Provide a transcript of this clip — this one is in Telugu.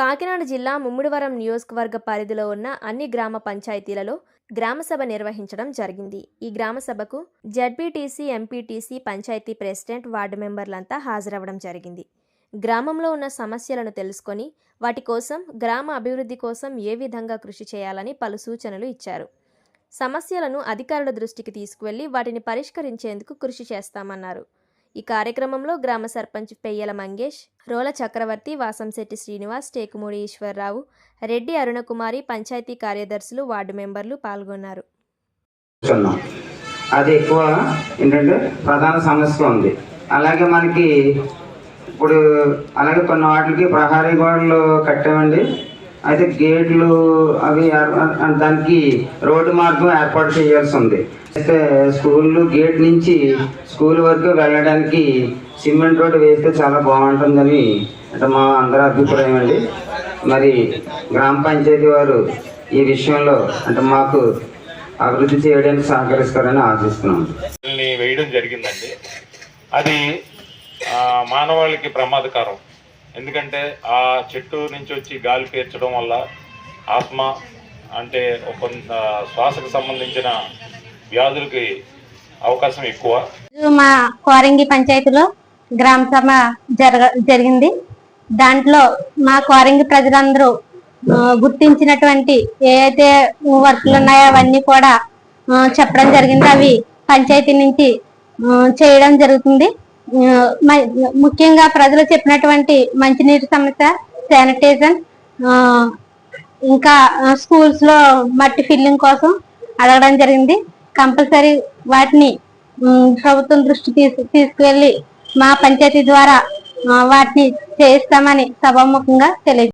కాకినాడ జిల్లా ముమ్మిడివరం నియోజకవర్గ పరిధిలో ఉన్న అన్ని గ్రామ పంచాయతీలలో గ్రామసభ నిర్వహించడం జరిగింది. ఈ గ్రామసభకు ZPTC MPTC panchayati president ward మెంబర్లంతా హాజరవ్వడం జరిగింది. గ్రామంలో ఉన్న సమస్యలను తెలుసుకొని వాటి కోసం గ్రామ అభివృద్ధి కోసం ఏ విధంగా కృషి చేయాలని పలు సూచనలు ఇచ్చారు. సమస్యలను అధికారుల దృష్టికి తీసుకువెళ్ళి వాటిని పరిష్కరించేందుకు కృషి చేస్తామన్నారు. ఈ కార్యక్రమంలో గ్రామ సర్పంచ్ పెయ్యల మంగేష్ రోల చక్రవర్తి వాసంశెట్టి శ్రీనివాస్ టేకుమూడి ఈశ్వరరావు రెడ్డి అరుణకుమారి పంచాయతీ కార్యదర్శులు వార్డు మెంబర్లు పాల్గొన్నారు. అది ఎక్కువ ఏంటంటే ప్రధాన సమస్య ఉంది. అలాగే మనకి ఇప్పుడు అలాగే కొన్ని వాటికి ప్రహారీ గోడలు కట్టామండి. అయితే గేట్లు అవి దానికి రోడ్డు మార్గం ఏర్పాటు చేయాల్సి ఉంది. అయితే స్కూళ్ళు గేట్ నుంచి స్కూల్ వరకు వెళ్ళడానికి సిమెంట్ రోడ్డు వేస్తే చాలా బాగుంటుందని అంటే మా అందరి అభిప్రాయం అండి. మరి గ్రామ పంచాయతీ వారు ఈ విషయంలో అంటే మాకు అభివృద్ధి చేయడానికి సహకరిస్తారని ఆశిస్తున్నాం. వేయడం జరిగిందండి. అది మానవాళికి ప్రమాదకరం. ఎందుకంటే ఆ చెట్టు నుంచి వచ్చి గాలి పీల్చడం వల్ల ఆత్మ అంటే ఒక కొంత శ్వాసకు సంబంధించిన వ్యాధులకి అవకాశం ఎక్కువ. మా కోరంగి పంచాయతీలో గ్రామ సభ జరగ జరిగింది. దాంట్లో మా కోరంగి ప్రజలందరూ గుర్తించినటువంటి ఏవైతే వర్క్లు ఉన్నాయో అవన్నీ కూడా చెప్పడం జరిగింది. అవి పంచాయతీ నుంచి చేయడం జరుగుతుంది. ముఖ్యంగా ప్రజలు చెప్పినటువంటి మంచినీటి సమస్య శానిటైజర్ ఇంకా స్కూల్స్లో మట్టి ఫిల్లింగ్ కోసం అడగడం జరిగింది. కంపల్సరీ వాటిని ప్రభుత్వం దృష్టి తీసు తీసుకువెళ్ళి మా పంచాయతీ ద్వారా వాటిని చేయిస్తామని సభాముఖంగా తెలియజేస్తాం